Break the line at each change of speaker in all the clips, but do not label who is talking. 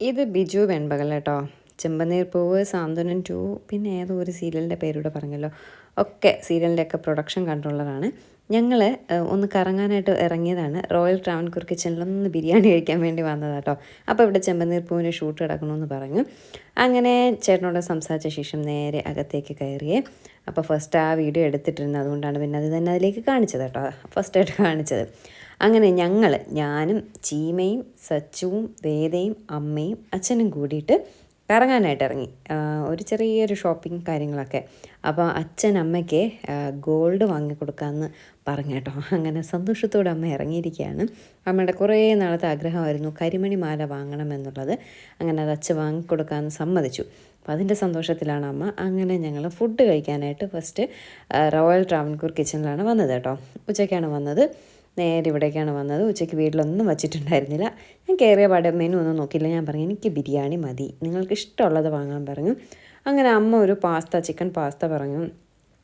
ഇത് ബിജു വെൺപകൽ കേട്ടോ. ചെമ്പനീർ പൂവ് സാന്ത്വനം ടു പിന്നെ ഏതോ ഒരു സീരിയലിന്റെ പേരൂടെ പറഞ്ഞല്ലോ. ഒക്കെ സീരിയലിന്റെയൊക്കെ പ്രൊഡക്ഷൻ കൺട്രോളറാണ് ഞങ്ങൾ ഒന്ന് കറങ്ങാനായിട്ട് ഇറങ്ങിയതാണ്. റോയൽ ട്രാവൻകൂർ കിച്ചണിലൊന്ന് ബിരിയാണി കഴിക്കാൻ വേണ്ടി വന്നതാട്ടോ അപ്പോൾ ഇവിടെ ചെമ്പനീർ പൂവിന് ഷൂട്ട് കിടക്കണമെന്ന് പറഞ്ഞു. അങ്ങനെ ചേട്ടനോട് സംസാരിച്ച ശേഷം നേരെ അകത്തേക്ക് കയറിയേ. അപ്പോൾ ഫസ്റ്റ് ആ വീഡിയോ എടുത്തിട്ടിരുന്നത് അതുകൊണ്ടാണ് പിന്നെ അത് തന്നെ അതിലേക്ക് കാണിച്ചത് കേട്ടോ ഫസ്റ്റായിട്ട് കാണിച്ചത്. അങ്ങനെ ഞങ്ങൾ ഞാനും ചീമയും സച്ചുവും വേദയും അമ്മയും അച്ഛനും കൂടിയിട്ട് കറങ്ങാനായിട്ട് ഇറങ്ങി. ഒരു ചെറിയൊരു ഷോപ്പിംഗ് കാര്യങ്ങളൊക്കെ. അപ്പോൾ അച്ഛൻ അമ്മയ്ക്ക് ഗോൾഡ് വാങ്ങിക്കൊടുക്കാമെന്ന് പറഞ്ഞു കേട്ടോ. അങ്ങനെ സന്തോഷത്തോടെ അമ്മ ഇറങ്ങിയിരിക്കുകയാണ്. അമ്മയുടെ കുറേ നാളത്തെ ആഗ്രഹമായിരുന്നു കരിമണി മാല വാങ്ങണമെന്നുള്ളത് അങ്ങനെ അത് അച്ഛൻ വാങ്ങിക്കൊടുക്കാമെന്ന് സമ്മതിച്ചു. അപ്പോൾ അതിന്റെ സന്തോഷത്തിലാണ് അമ്മ അങ്ങനെ ഞങ്ങൾ ഫുഡ് കഴിക്കാനായിട്ട് ഫസ്റ്റ് റോയൽ ട്രാവൻകൂർ കിച്ചണിലാണ് വന്നത് കേട്ടോ. ഉച്ചയ്ക്കാണ് വന്നത്. നേരെ ഇവിടേക്കാണ് വന്നത്. ഉച്ചയ്ക്ക് വീട്ടിലൊന്നും വച്ചിട്ടുണ്ടായിരുന്നില്ല. ഞാൻ കയറിയ പാടെ മെനു ഒന്നും നോക്കിയില്ല. ഞാൻ പറഞ്ഞു എനിക്ക് ബിരിയാണി മതി. നിങ്ങൾക്ക് ഇഷ്ടമുള്ളത് വാങ്ങാൻ പറഞ്ഞു. അങ്ങനെ അമ്മ ഒരു പാസ്ത ചിക്കൻ പാസ്ത പറഞ്ഞു.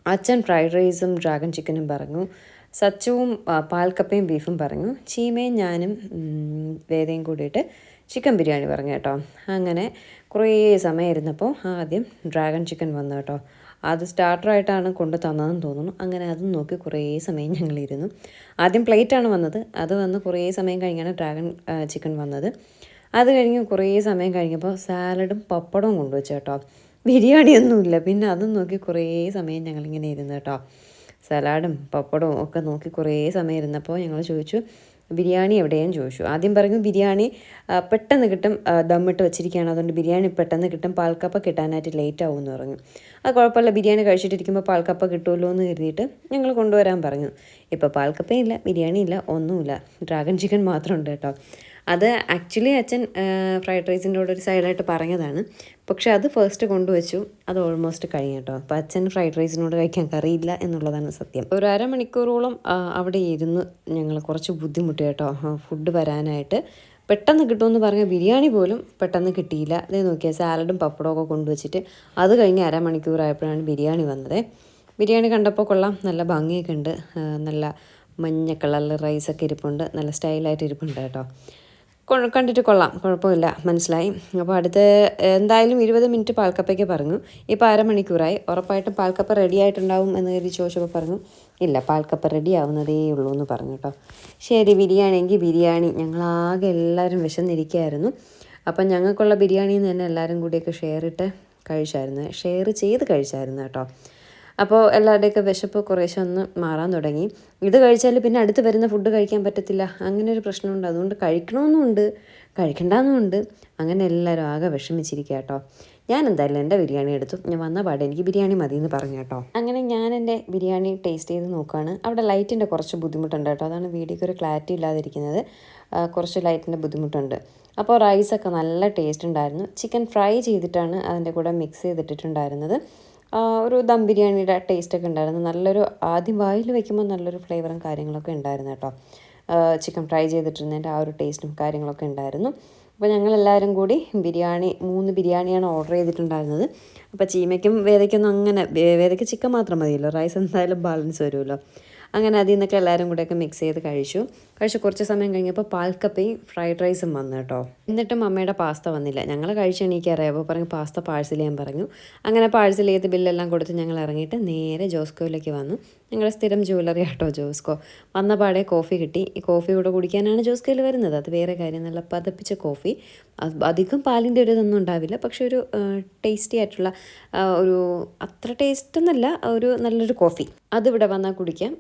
അച്ഛൻ ഫ്രൈഡ് റൈസും ഡ്രാഗൺ ചിക്കനും പറഞ്ഞു. സച്ചുവും പാൽക്കപ്പയും ബീഫും പറഞ്ഞു. ചീമയും ഞാനും വേദയും കൂടിയിട്ട് ചിക്കൻ ബിരിയാണി പറഞ്ഞു കേട്ടോ. അങ്ങനെ കുറേ സമയം ഇരുന്നപ്പോൾ ആദ്യം ഡ്രാഗൺ ചിക്കൻ വന്നു കേട്ടോ. അത് സ്റ്റാർട്ടറായിട്ടാണ് കൊണ്ട് തന്നതെന്ന് തോന്നുന്നു. അങ്ങനെ അതും നോക്കി കുറേ സമയം ഞങ്ങളിരുന്നു. ആദ്യം പ്ലേറ്റാണ് വന്നത്. അത് വന്ന് കുറേ സമയം കഴിഞ്ഞാണ് ഡ്രാഗൺ ചിക്കൻ വന്നത്. അത് കഴിഞ്ഞ് കുറേ സമയം കഴിഞ്ഞപ്പോൾ സാലഡും പപ്പടവും കൊണ്ടുവച്ചു കേട്ടോ. ബിരിയാണിയൊന്നുമില്ല. പിന്നെ അതും നോക്കി കുറേ സമയം ഞങ്ങളിങ്ങനെ ഇരുന്നു കേട്ടോ. സലാഡും പപ്പടവും ഒക്കെ നോക്കി കുറേ സമയം ഇരുന്നപ്പോൾ ഞങ്ങൾ ചോദിച്ചു ബിരിയാണി എവിടെയാന്ന് ചോദിച്ചു. ആദ്യം പറഞ്ഞു ബിരിയാണി പെട്ടെന്ന് കിട്ടും ദമ്മിട്ട് വെച്ചിരിക്കുകയാണ്. അതുകൊണ്ട് ബിരിയാണി പെട്ടെന്ന് കിട്ടും പാൽക്കപ്പ കിട്ടാനായിട്ട് ലേറ്റ് ആവും എന്ന് പറഞ്ഞു. അത് കുഴപ്പമില്ല ബിരിയാണി കഴിച്ചിട്ടിരിക്കുമ്പോൾ പാൽക്കപ്പ കിട്ടുമല്ലോ എന്ന് കരുതിയിട്ട് ഞങ്ങൾ കൊണ്ടുവരാൻ പറഞ്ഞു. ഇപ്പോൾ പാൽക്കപ്പയില്ല ബിരിയാണിയില്ല ഒന്നുമില്ല. ഡ്രാഗൺ ചിക്കൻ മാത്രമുണ്ട് കേട്ടോ. അത് ആക്ച്വലി അച്ഛൻ ഫ്രൈഡ് റൈസിന്റെ കൂടെ ഒരു സൈഡായിട്ട് പറഞ്ഞതാണ്. പക്ഷെ അത് ഫസ്റ്റ് കൊണ്ടുവച്ചു. അത് ഓൾമോസ്റ്റ് കഴിഞ്ഞു കേട്ടോ. അപ്പോൾ അച്ഛൻ ഫ്രൈഡ് റൈസിനോട് കഴിക്കാൻ കറിയില്ല എന്നുള്ളതാണ് സത്യം. ഒരു അരമണിക്കൂറോളം അവിടെ ഇരുന്ന് ഞങ്ങൾ കുറച്ച് ബുദ്ധിമുട്ട് കേട്ടോ. ഫുഡ് വരാനായിട്ട്. പെട്ടെന്ന് കിട്ടുമെന്ന് പറഞ്ഞ ബിരിയാണി പോലും പെട്ടെന്ന് കിട്ടിയില്ല. അതേ നോക്കിയാൽ സാലഡും പപ്പടവും ഒക്കെ കൊണ്ടുവച്ചിട്ട് അത് കഴിഞ്ഞ് അരമണിക്കൂറായപ്പോഴാണ് ബിരിയാണി വന്നത്. ബിരിയാണി കണ്ടപ്പോൾ കൊള്ളാം. നല്ല ഭംഗിയൊക്കെ ഉണ്ട്. നല്ല മഞ്ഞ കളറിൽ റൈസൊക്കെ ഇരിപ്പുണ്ട്. നല്ല സ്റ്റൈലായിട്ട് ഇരിപ്പുണ്ട് കേട്ടോ. കണ്ടിട്ട് കൊള്ളാം. കുഴപ്പമില്ല. മനസ്സിലായി? അപ്പോൾ അടുത്ത് എന്തായാലും ഇരുപത് മിനിറ്റ് പാൽക്കപ്പയ്ക്ക് പറഞ്ഞു. ഇപ്പോൾ അരമണിക്കൂറായി. ഉറപ്പായിട്ടും പാൽക്കപ്പ റെഡി ആയിട്ടുണ്ടാവും എന്ന് കരുതി ചോദിച്ചപ്പോൾ പറഞ്ഞു. ഇല്ല പാൽക്കപ്പ റെഡി ആവുന്നതേ ഉള്ളൂ എന്ന് പറഞ്ഞു കേട്ടോ. ശരി ബിരിയാണി എങ്കിൽ ബിരിയാണി. ഞങ്ങളാകെ എല്ലാവരും വിശന്നിരിക്കുകയായിരുന്നു. അപ്പം ഞങ്ങൾക്കുള്ള ബിരിയാണിയിൽ നിന്ന് തന്നെ എല്ലാവരും കൂടിയൊക്കെ ഷെയർ ഇട്ട് കഴിച്ചായിരുന്നു. ഷെയർ ചെയ്ത് കഴിച്ചായിരുന്നു കേട്ടോ. അപ്പോൾ എല്ലാവരുടെയൊക്കെ വിശപ്പ് കുറേശ്ശെ ഒന്ന് മാറാൻ തുടങ്ങി. ഇത് കഴിച്ചാൽ പിന്നെ അടുത്ത് വരുന്ന ഫുഡ് കഴിക്കാൻ പറ്റത്തില്ല. അങ്ങനെ ഒരു പ്രശ്നമുണ്ട്. അതുകൊണ്ട് കഴിക്കണമെന്നുണ്ട് കഴിക്കണ്ടെന്നുമുണ്ട് അങ്ങനെ എല്ലാവരും ആകെ വിഷമിച്ചിരിക്കുക കേട്ടോ ഞാൻ എന്തായാലും എന്റെ ബിരിയാണി എടുത്തു. ഞാൻ വന്ന പാടെ എനിക്ക് ബിരിയാണി മതി എന്ന് പറഞ്ഞു കേട്ടോ അങ്ങനെ ഞാൻ എന്റെ ബിരിയാണി ടേസ്റ്റ് ചെയ്ത് നോക്കുകയാണ് അവിടെ ലൈറ്റിന്റെ കുറച്ച് ബുദ്ധിമുട്ടുണ്ട് കേട്ടോ അതാണ് വീഡിയോക്ക് ഒരു ക്ലാരിറ്റി ഇല്ലാതിരിക്കുന്നത്. കുറച്ച് ലൈറ്റിന്റെ ബുദ്ധിമുട്ടുണ്ട്. അപ്പോൾ റൈസൊക്കെ നല്ല ടേസ്റ്റ് ഉണ്ടായിരുന്നു. ചിക്കൻ ഫ്രൈ ചെയ്തിട്ടാണ് അതിന്റെ കൂടെ മിക്സ് ചെയ്തിട്ടിട്ടുണ്ടായിരുന്നത്. ഒരു ദം ബിരിയാണിയുടെ ടേസ്റ്റൊക്കെ ഉണ്ടായിരുന്നു. നല്ലൊരു ആദ്യം വായിൽ വയ്ക്കുമ്പോൾ നല്ലൊരു ഫ്ലേവറും കാര്യങ്ങളൊക്കെ ഉണ്ടായിരുന്നു കേട്ടോ. ചിക്കൻ ഫ്രൈ ചെയ്തിട്ടിരുന്നതിന്റെ ആ ഒരു ടേസ്റ്റും കാര്യങ്ങളൊക്കെ ഉണ്ടായിരുന്നു. അപ്പോൾ ഞങ്ങളെല്ലാവരും കൂടി ബിരിയാണി മൂന്ന് ബിരിയാണിയാണ് ഓർഡർ ചെയ്തിട്ടുണ്ടായിരുന്നത്. അപ്പോൾ ചീമയ്ക്കും വേദയ്ക്കൊന്നും അങ്ങനെ വേദയ്ക്ക് ചിക്കൻ മാത്രം മതിയല്ലോ. റൈസ് എന്തായാലും ബാലൻസ് വരുമല്ലോ. അങ്ങനെ അതിൽ നിന്നൊക്കെ എല്ലാവരും കൂടെയൊക്കെ മിക്സ് ചെയ്ത് കഴിച്ചു. കഴിച്ച് കുറച്ച് സമയം കഴിഞ്ഞപ്പോൾ പാൽക്കപ്പയും ഫ്രൈഡ് റൈസും വന്നു കേട്ടോ. എന്നിട്ടും അമ്മയുടെ പാസ്ത വന്നില്ല. ഞങ്ങൾ കഴിച്ച് എണീക്കാറായി. അപ്പോൾ പറഞ്ഞു പാസ്ത പാഴ്സൽ ചെയ്യാൻ പറഞ്ഞു. അങ്ങനെ പാഴ്സൽ ചെയ്ത് ബില്ലെല്ലാം കൊടുത്ത് ഞങ്ങൾ ഇറങ്ങിയിട്ട് നേരെ ജോസ്കോയിലേക്ക് വന്നു. ഞങ്ങളുടെ സ്ഥിരം ജ്വല്ലറി ആട്ടോ ജോസ്കോ. വന്ന പാടെ കോഫി കിട്ടി. ഈ കോഫി കൂടെ കുടിക്കാനാണ് ജോസ്കോയിൽ വരുന്നത്. അത് വേറെ കാര്യം. നല്ല പതപ്പിച്ച കോഫി അധികം പാലിന്റെ ഒരു ഇതൊന്നും ഉണ്ടാവില്ല. പക്ഷെ ഒരു ടേസ്റ്റി ആയിട്ടുള്ള ഒരു അത്ര ടേസ്റ്റ് എന്നല്ല ഒരു നല്ലൊരു കോഫി അതിവിടെ വന്നാൽ കുടിക്കാം.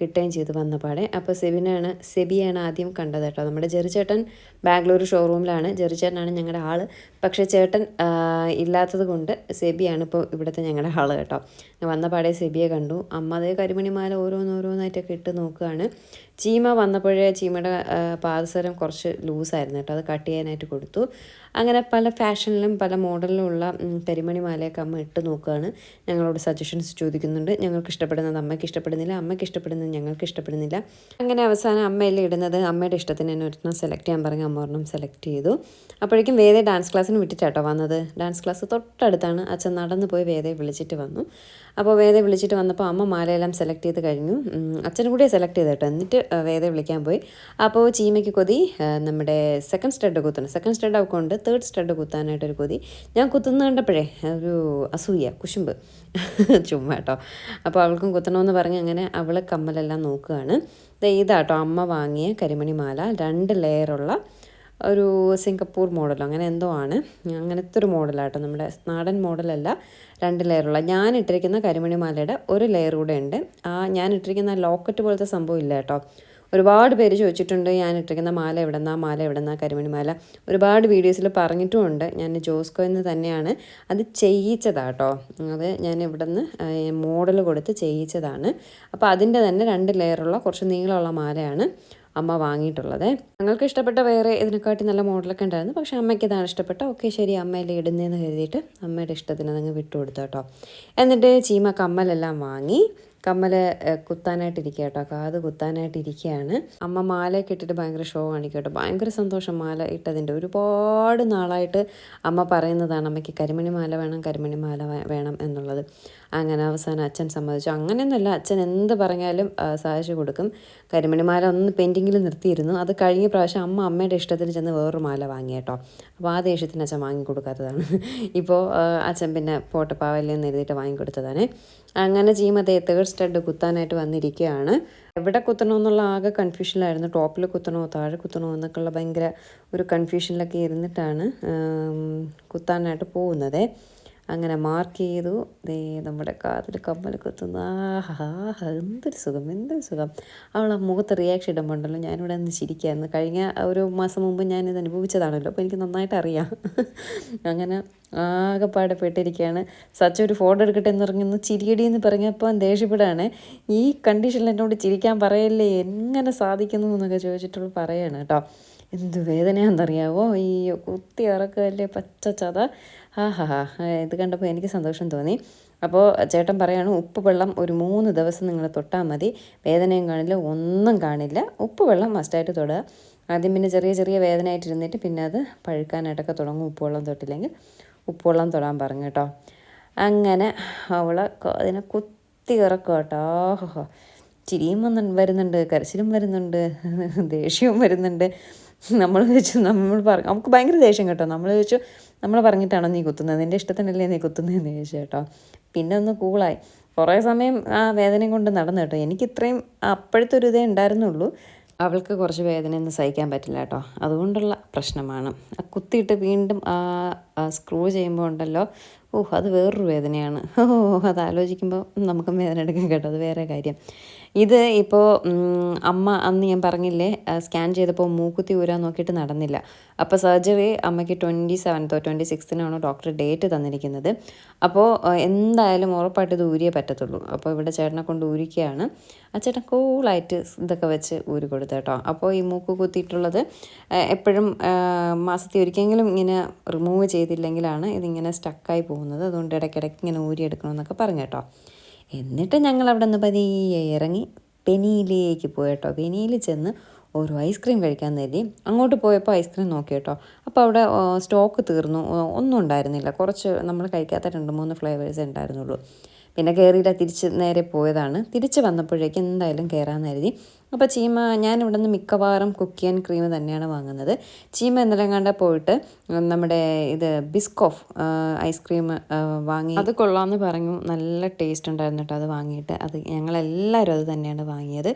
കിട്ടുകയും ചെയ്ത് വന്ന പാടെ. അപ്പോൾ സെബിനാണ് സെബിയാണ് ആദ്യം കണ്ടത് കേട്ടോ. നമ്മുടെ ജെറിച്ചേട്ടൻ ബാംഗ്ലൂർ ഷോറൂമിലാണ് ജെറി ചേട്ടനാണ് ഞങ്ങളുടെ ആൾ. പക്ഷേ ചേട്ടൻ ഇല്ലാത്തത് കൊണ്ട് സെബിയാണ് ഇപ്പോൾ ഇവിടുത്തെ ഞങ്ങളുടെ ആൾ കേട്ടോ. വന്ന പാടെ സെബിയെ കണ്ടു. അമ്മ അതേ കരിമണിമാല ഓരോന്നോരോന്നായിട്ടൊക്കെ ഇട്ട് നോക്കുകയാണ്. ചീമ വന്നപ്പോഴേ ചീമയുടെ പാദസരം കുറച്ച് ലൂസായിരുന്നു കേട്ടോ. അത് കട്ട് ചെയ്യാനായിട്ട് കൊടുത്തു. അങ്ങനെ പല ഫാഷനിലും പല മോഡലിലും ഉള്ള ഉം, കരിമണി മാലയൊക്കെ അമ്മ ഇട്ട് നോക്കുകയാണ്. ഞങ്ങളോട് സജഷൻസ് ചോദിക്കുന്നുണ്ട്. ഞങ്ങൾക്ക് ഇഷ്ടപ്പെടുന്നത് അമ്മയ്ക്ക് ഇഷ്ടപ്പെടുന്നില്ല അമ്മയ്ക്ക് ഇഷ്ടപ്പെടുന്നത് ഞങ്ങൾക്ക് ഇഷ്ടപ്പെടുന്നില്ല. അങ്ങനെ അവസാനം അമ്മയല്ലേ ഇടുന്നത്? അമ്മയുടെ ഇഷ്ടത്തിന് തന്നെ ഒരെണ്ണം സെലക്ട് ചെയ്യാൻ പറഞ്ഞ് അമ്മ ഒരെണ്ണം സെലക്ട് ചെയ്തു. അപ്പോഴേക്കും വേദ ഡാൻസ് ക്ലാസ്സിന് വിട്ടിട്ടാട്ടോ വന്നത്. ഡാൻസ് ക്ലാസ് തൊട്ടടുത്താണ്. അച്ഛൻ നടന്നു പോയി വേദയെ വിളിച്ചിട്ട് വന്നു. അപ്പോൾ വേദയെ വിളിച്ചിട്ട് വന്നപ്പോൾ അമ്മ മാലയെല്ലാം സെലക്ട് ചെയ്ത് കഴിഞ്ഞു. അച്ഛനും കൂടിയേ സെലക്ട് ചെയ്തിട്ടോ. എന്നിട്ട് വേദ വിളിക്കാൻ പോയി. അപ്പോൾ ചീമയ്ക്ക് കൊതി നമ്മുടെ സെക്കൻഡ് സ്റ്റഡ് കുത്തണം. സെക്കൻഡ് സ്റ്റഡ് അവൾക്കുണ്ട് തേർഡ് സ്റ്റഡ് കുത്താനായിട്ടൊരു കൊതി. ഞാൻ കുത്തുന്ന കണ്ടപ്പോഴേ ഒരു അസൂയ കുശുമ്പ്. ചുമ്മാ കേട്ടോ അപ്പോൾ അവൾക്കും കുത്തണമെന്ന് പറഞ്ഞ് അങ്ങനെ അവൾ കമ്മലെല്ലാം നോക്കുകയാണ്. ഇതാട്ടോ അമ്മ വാങ്ങിയ കരിമണി മാല രണ്ട് ലെയറുള്ള ഒരു സിംഗപ്പൂർ മോഡലോ അങ്ങനെ എന്തോ ആണ്. അങ്ങനത്തെ ഒരു മോഡലാട്ടോ നമ്മുടെ നാടൻ മോഡലല്ല രണ്ട് ലെയറുള്ള ഞാൻ ഇട്ടിരിക്കുന്ന കരിമണി മാലയുടെ ഒരു ലെയർ കൂടെ ഉണ്ട്. ആ ഞാൻ ഇട്ടിരിക്കുന്ന ലോക്കറ്റ് പോലത്തെ സംഭവം ഇല്ല കേട്ടോ. ഒരുപാട് പേര് ചോദിച്ചിട്ടുണ്ട് ഞാൻ ഇട്ടിരിക്കുന്ന മാല എവിടെന്നാ? മാല എവിടെന്നാ? കരിമണി മാല? ഒരുപാട് വീഡിയോസിൽ പറഞ്ഞിട്ടുമുണ്ട്. ഞാൻ ജോസ്കോ നിന്ന് തന്നെയാണ്. അത് ചെയ്യിച്ചതാട്ടോ അത് ഞാൻ ഇവിടെ നിന്ന് മോഡൽ കൊടുത്ത് ചെയ്യിച്ചതാണ്. അപ്പോൾ അതിന്റെ തന്നെ രണ്ട് ലെയറുള്ള കുറച്ച് നീളമുള്ള മാലയാണ്. അമ്മ വാങ്ങിയിട്ടുള്ളത്. ഞങ്ങൾക്ക് ഇഷ്ടപ്പെട്ട വേറെ ഇതിനെക്കാട്ടി നല്ല മോഡലൊക്കെ ഉണ്ടായിരുന്നു. പക്ഷേ അമ്മയ്ക്ക് ഇതാണ് ഇഷ്ടപ്പെട്ട. ഓക്കെ ശരി അമ്മയിലെ ഇടുന്നതെന്ന് കരുതിയിട്ട് അമ്മയുടെ ഇഷ്ടത്തിന് അതങ്ങ് വിട്ടുകൊടുത്തു കേട്ടോ. എന്നിട്ട് ചീമ കമ്മലെല്ലാം വാങ്ങി. കമ്മൽ കുത്താനായിട്ടിരിക്കുക കേട്ടോ. കാത് കുത്താനായിട്ടിരിക്കുകയാണ്. അമ്മ മാലയൊക്കെ ഇട്ടിട്ട് ഭയങ്കര ഷോ കാണിക്കട്ടോ കേട്ടോ. ഭയങ്കര സന്തോഷം മാല ഇട്ടതിന്റെ. ഒരുപാട് നാളായിട്ട് അമ്മ പറയുന്നതാണ് അമ്മയ്ക്ക് കരിമണി മാല വേണം കരിമണി മാല വേണം എന്നുള്ളത്. അങ്ങനെ അവസാനം അച്ഛൻ സമ്മതിച്ചു. അങ്ങനെയൊന്നുമല്ല അച്ഛൻ എന്ത് പറഞ്ഞാലും സഹായിച്ചു കൊടുക്കും. കരിമണിമാല ഒന്ന് പെയിന്റിങ്ങിൽ നിർത്തിയിരുന്നു. അത് കഴിഞ്ഞ പ്രാവശ്യം അമ്മ അമ്മയുടെ ഇഷ്ടത്തിന് ചെന്ന് വേറൊരു മാല വാങ്ങി കേട്ടോ. അപ്പോൾ ആ ദേഷ്യത്തിന് അച്ഛൻ വാങ്ങി കൊടുക്കാത്തതാണ്. ഇപ്പോൾ അച്ഛൻ പിന്നെ പോട്ടെ പാവല്ലേന്ന് എഴുതിയിട്ട് വാങ്ങിക്കൊടുത്തതാണ് അങ്ങനെ ചീമ തേർഡ് സ്റ്റഡ് കുത്താനായിട്ട് വന്നിരിക്കുകയാണ്. എവിടെ കുത്തണമെന്നുള്ള ആകെ കൺഫ്യൂഷനിലായിരുന്നു ടോപ്പിൽ കുത്തണോ താഴെ കുത്തണോ എന്നൊക്കെയുള്ള ഭയങ്കര ഒരു കൺഫ്യൂഷനിലൊക്കെ ഇരുന്നിട്ടാണ് കുത്താനായിട്ട് പോകുന്നത്. അങ്ങനെ മാർക്ക് ചെയ്തു. ദേ നമ്മുടെ കാതിൽ കമ്മൽ കുത്തുന്നു. ആഹാ എന്തൊരു സുഖം എന്തൊരു സുഖം. അവൾ ആ മുഖത്ത് റിയാക്ഷൻ ഇടുമ്പോണ്ടല്ലോ ഞാനിവിടെ നിന്ന് ചിരിക്കായിരുന്നു കഴിഞ്ഞ ഒരു മാസം മുമ്പ് ഞാനിത് അനുഭവിച്ചതാണല്ലോ. അപ്പോൾ എനിക്ക് നന്നായിട്ട് അറിയാം. അങ്ങനെ ആകെപ്പാടെ പെട്ടിരിക്കുകയാണ് സച്ച ഒരു ഫോട്ടോ എടുക്കട്ടെ എന്ന് പറഞ്ഞു ചിരിയടി എന്ന് പറഞ്ഞപ്പോൾ ദേഷ്യപ്പെടുകയാണ് ഈ കണ്ടീഷനിൽ എന്നോട് ചിരിക്കാൻ പറയല്ലേ? എങ്ങനെ സാധിക്കുന്നു എന്നൊക്കെ ചോദിച്ചിട്ടുള്ള പറയാണ് കേട്ടോ. എന്ത് വേദനയാണെന്നറിയാവോ ഈ കുത്തി ഇറക്കല്ലേ പച്ച ചത. ഹാ ഹാ ഹാ. ഇത് കണ്ടപ്പോൾ എനിക്ക് സന്തോഷം തോന്നി. അപ്പോൾ ചേട്ടൻ പറയാണ് ഉപ്പ് വെള്ളം ഒരു മൂന്ന് ദിവസം നിങ്ങൾ തൊട്ടാൽ മതി. വേദനയും കാണില്ല ഒന്നും കാണില്ല. ഉപ്പ് വെള്ളം മസ്റ്റായിട്ട് തൊടുക ആദ്യം പിന്നെ ചെറിയ ചെറിയ വേദനയായിട്ടിരുന്നിട്ട് പിന്നെ അത് പഴുക്കാനായിട്ടൊക്കെ തുടങ്ങും ഉപ്പ് വെള്ളം തൊട്ടില്ലെങ്കിൽ. ഉപ്പ് വെള്ളം തൊടാൻ പറഞ്ഞു കേട്ടോ. അങ്ങനെ അവളെ അതിനെ കുത്തി ഇറക്കും കേട്ടോ. ചിരിയും വന്നു വരുന്നുണ്ട് കരച്ചിലും വരുന്നുണ്ട്. ദേഷ്യവും വരുന്നുണ്ട്. നമ്മൾ വെച്ചു നമ്മൾ പറഞ്ഞു നമുക്ക് ഭയങ്കര ദേഷ്യം കേട്ടോ. നമ്മൾ ചോദിച്ചു നമ്മൾ പറഞ്ഞിട്ടാണോ നീ കുത്തുന്നത്? നിന്റെ ഇഷ്ടത്തിനല്ലേ നീ കുത്തുന്നതെന്ന് ചോദിച്ചു കേട്ടോ. പിന്നെ ഒന്ന് കൂളായി കുറേ സമയം ആ വേദനയും കൊണ്ട് നടന്നു കേട്ടോ. എനിക്ക് ഇത്രയും അപ്പോഴത്തെ ഒരു ഇതേ ഉണ്ടായിരുന്നുള്ളൂ. അവൾക്ക് കുറച്ച് വേദനയൊന്നും സഹിക്കാൻ പറ്റില്ല കേട്ടോ. അതുകൊണ്ടുള്ള പ്രശ്നമാണ്. ആ കുത്തിയിട്ട് വീണ്ടും ആ സ്ക്രൂ ചെയ്യുമ്പോൾ ഉണ്ടല്ലോ. ഓഹ് അത് വേറൊരു വേദനയാണ്. ഓ അത് ആലോചിക്കുമ്പോൾ നമുക്കും വേദന എടുക്കും കേട്ടോ. അത് വേറെ കാര്യം. ഇത് ഇപ്പോൾ അമ്മ അന്ന് ഞാൻ പറഞ്ഞില്ലേ സ്കാൻ ചെയ്തപ്പോൾ മൂക്കുത്തി ഊരാൻ നോക്കിയിട്ട് നടന്നില്ല. അപ്പോൾ സർജറി അമ്മയ്ക്ക് ട്വന്റി സെവൻത്തോ ട്വന്റി സിക്സ്തിനാണോ ഡോക്ടർ ഡേറ്റ് തന്നിരിക്കുന്നത്. അപ്പോൾ എന്തായാലും ഉറപ്പായിട്ട് ഇത് ഊരിയേ പറ്റത്തുള്ളൂ. അപ്പോൾ ഇവിടെ ചേട്ടനെ കൊണ്ട് ഊരിക്കുകയാണ്. ആ ചേട്ടൻ കൂളായിട്ട് ഇതൊക്കെ വെച്ച് ഊരി കൊടുത്തു കേട്ടോ. അപ്പോൾ ഈ മൂക്ക് കുത്തിയിട്ടുള്ളത് എപ്പോഴും മാസത്തിൽ ഒരിക്കലെങ്കിലും ഇങ്ങനെ റിമൂവ് ചെയ്തില്ലെങ്കിലാണ് ഇതിങ്ങനെ സ്റ്റക്കായി പോകുന്നത്. അതുകൊണ്ട് ഇടയ്ക്കിടയ്ക്ക് ഇങ്ങനെ ഊരിയെടുക്കണമെന്നൊക്കെ പറഞ്ഞു കേട്ടോ. എന്നിട്ട് ഞങ്ങൾ അവിടെ നിന്ന് പതിയെ ഇറങ്ങി പെനിയിലേക്ക് പോയി കേട്ടോ പെനിയിൽ ചെന്ന് ഒരു ഐസ്ക്രീം കഴിക്കാൻ കരുതി അങ്ങോട്ട് പോയപ്പോൾ ഐസ്ക്രീം നോക്കി കേട്ടോ. അപ്പോൾ അവിടെ സ്റ്റോക്ക് തീർന്നു. ഒന്നും ഉണ്ടായിരുന്നില്ല. കുറച്ച് നമ്മൾ കഴിക്കാത്ത രണ്ട് മൂന്ന് ഫ്ലേവേഴ്സ് ഉണ്ടായിരുന്നുള്ളൂ. പിന്നെ കയറിയില്ല തിരിച്ച് നേരെ പോയതാണ്. തിരിച്ച് വന്നപ്പോഴേക്ക് എന്തായാലും കയറാമെന്ന് കരുതി. അപ്പോൾ ചീമ ഞാൻ ഇവിടെ നിന്ന് മിക്കവാറും കുക്കിയൻ ക്രീം തന്നെയാണ് വാങ്ങുന്നത്. ചീമ ഇന്നലെ കണ്ട പോയിട്ട് നമ്മുടെ ഇത് ബിസ്കോഫ് ഐസ്ക്രീം വാങ്ങി അത് കൊള്ളാമെന്ന് പറഞ്ഞു. നല്ല ടേസ്റ്റ് ഉണ്ടായിരുന്നു കേട്ടോ അത് വാങ്ങിയിട്ട്. അത് ഞങ്ങളെല്ലാവരും അത് തന്നെയാണ് വാങ്ങിയത്.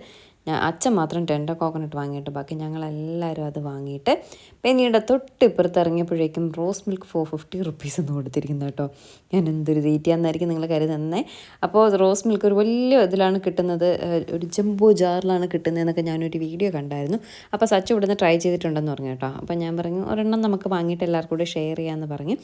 ഞാൻ അച്ഛൻ മാത്രം ടെൻഡർ കോക്കനട്ട് വാങ്ങിയിട്ട് ബാക്കി ഞങ്ങളെല്ലാവരും അത് വാങ്ങിയിട്ട് പിന്നീട് തൊട്ടിപ്പുറത്ത് ഇറങ്ങിയപ്പോഴേക്കും rose milk four fifty rupees എന്ന് കൊടുത്തിരിക്കുന്നു കേട്ടോ. ഞാൻ എന്തൊരു തീറ്റിയാന്നായിരിക്കും നിങ്ങൾ കരുതുന്നത് അപ്പോൾ റോസ് മിൽക്ക് ഒരു വലിയ ഇതിലാണ് കിട്ടുന്നത് ഒരു ജംബോ ജാറിലാണ് കിട്ടുന്നതെന്നൊക്കെ ഞാനൊരു വീഡിയോ കണ്ടായിരുന്നു. അപ്പോൾ സച്ച് ഇവിടുന്ന് ട്രൈ ചെയ്തിട്ടുണ്ടെന്ന് പറഞ്ഞു കേട്ടോ. അപ്പോൾ ഞാൻ പറഞ്ഞു ഒരെണ്ണം നമുക്ക് വാങ്ങിയിട്ട് എല്ലാവർക്കും കൂടെ ഷെയർ ചെയ്യാമെന്ന് പറഞ്ഞ്.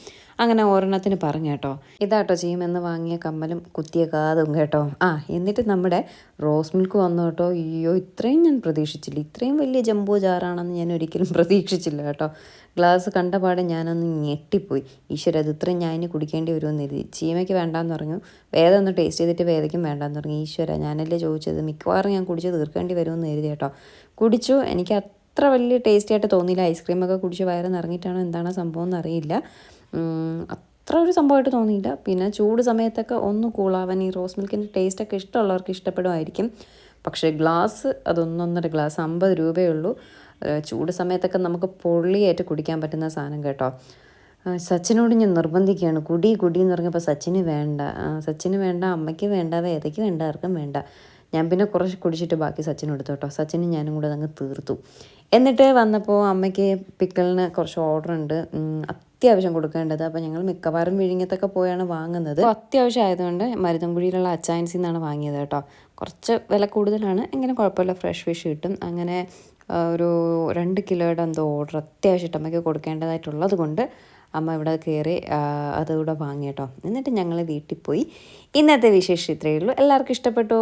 അങ്ങനെ ഒരെണ്ണത്തിന് പറഞ്ഞു കേട്ടോ. ഇതാട്ടോ ചെയ്യുമെന്ന് വാങ്ങിയ കമ്മലും കുത്തിയ കാതും കേട്ടോ. ആ എന്നിട്ട് നമ്മുടെ റോസ് മിൽക്ക് വന്നു കേട്ടോ. അയ്യോ ഇത്രയും ഞാൻ പ്രതീക്ഷിച്ചില്ല. ഇത്രയും വലിയ ജംബോ ജാറാണെന്ന് ഞാൻ ഒരിക്കലും പ്രതീക്ഷിച്ചില്ല കേട്ടോ. ഗ്ലാസ് കണ്ട പാടെ ഞാനൊന്ന് ഞെട്ടിപ്പോയി. ഈശ്വര അത് ഇത്രയും ഞാൻ ഇനി കുടിക്കേണ്ടി വരുമെന്ന് എഴുതി. ചീമയ്ക്ക് വേണ്ടാന്ന് പറഞ്ഞു. വേദം ഒന്ന് ടേസ്റ്റ് ചെയ്തിട്ട് വേദയ്ക്കും വേണ്ടാന്ന് പറഞ്ഞു. ഈശ്വര ഞാനല്ലേ ചോദിച്ചത്? മിക്കവാറും ഞാൻ കുടിച്ച് തീർക്കേണ്ടി വരുമെന്ന് എഴുതി കേട്ടോ. കുടിച്ചു. എനിക്ക് അത്ര വലിയ ടേസ്റ്റി ആയിട്ട് തോന്നിയില്ല. ഐസ്ക്രീമൊക്കെ കുടിച്ച് വയറ് നിറഞ്ഞിട്ടാണോ എന്താണ് സംഭവം എന്നറിയില്ല അറിയില്ല. അത്ര ഒരു സംഭവമായിട്ട് തോന്നിയില്ല. പിന്നെ ചൂട് സമയത്തൊക്കെ ഒന്ന് കൂളാവാൻ ഈ റോസ് മിൽക്കിന്റെ ടേസ്റ്റൊക്കെ ഇഷ്ടമുള്ളവർക്ക് ഇഷ്ടപ്പെടുമായിരിക്കും. പക്ഷേ ഗ്ലാസ് അതൊന്നൊന്നര ഗ്ലാസ് അമ്പത് രൂപയേ ഉള്ളൂ. ചൂട് സമയത്തൊക്കെ നമുക്ക് പൊള്ളിയായിട്ട് കുടിക്കാൻ പറ്റുന്ന സാധനം കേട്ടോ. സച്ചിനോട് ഞാൻ നിർബന്ധിക്കുകയാണ്. കുടി കുടി എന്ന് പറഞ്ഞപ്പോൾ സച്ചിന് വേണ്ട. സച്ചിന് വേണ്ട അമ്മയ്ക്ക് വേണ്ട വേദയ്ക്ക് വേണ്ട ആർക്കും വേണ്ട. ഞാൻ പിന്നെ കുറച്ച് കുടിച്ചിട്ട് ബാക്കി സച്ചിന് എടുത്തു കേട്ടോ. സച്ചിനും ഞാനും കൂടെ അതങ്ങ് തീർത്തു. എന്നിട്ട് വന്നപ്പോൾ അമ്മയ്ക്ക് പിക്കലിന് കുറച്ച് ഓർഡർ ഉണ്ട്. അത്യാവശ്യം കൊടുക്കേണ്ടത്. അപ്പോൾ ഞങ്ങൾ മിക്കവാറും വിഴിഞ്ഞത്തൊക്കെ പോയാണ് വാങ്ങുന്നത്. അത്യാവശ്യം ആയതുകൊണ്ട് മരുതൻകുഴിയിലുള്ള അച്ചായൻസിൽ നിന്നാണ് വാങ്ങിയത് കേട്ടോ. കുറച്ച് വില കൂടുതലാണ്. എങ്ങനെ കുഴപ്പമില്ല. ഫ്രഷ് ഫിഷ് കിട്ടും. അങ്ങനെ ഒരു രണ്ട് കിലോയുടെ എന്തോ ഓർഡർ അത്യാവശ്യമായിട്ട് അമ്മയ്ക്ക് കൊടുക്കേണ്ടതായിട്ടുള്ളത് കൊണ്ട് അമ്മ ഇവിടെ കയറി അതുകൂടെ വാങ്ങി കേട്ടോ. എന്നിട്ട് ഞങ്ങൾ വീട്ടിൽ പോയി. ഇന്നത്തെ വിശേഷം ഇത്രയേ ഉള്ളൂ. എല്ലാവർക്കും ഇഷ്ടപ്പെട്ടോ?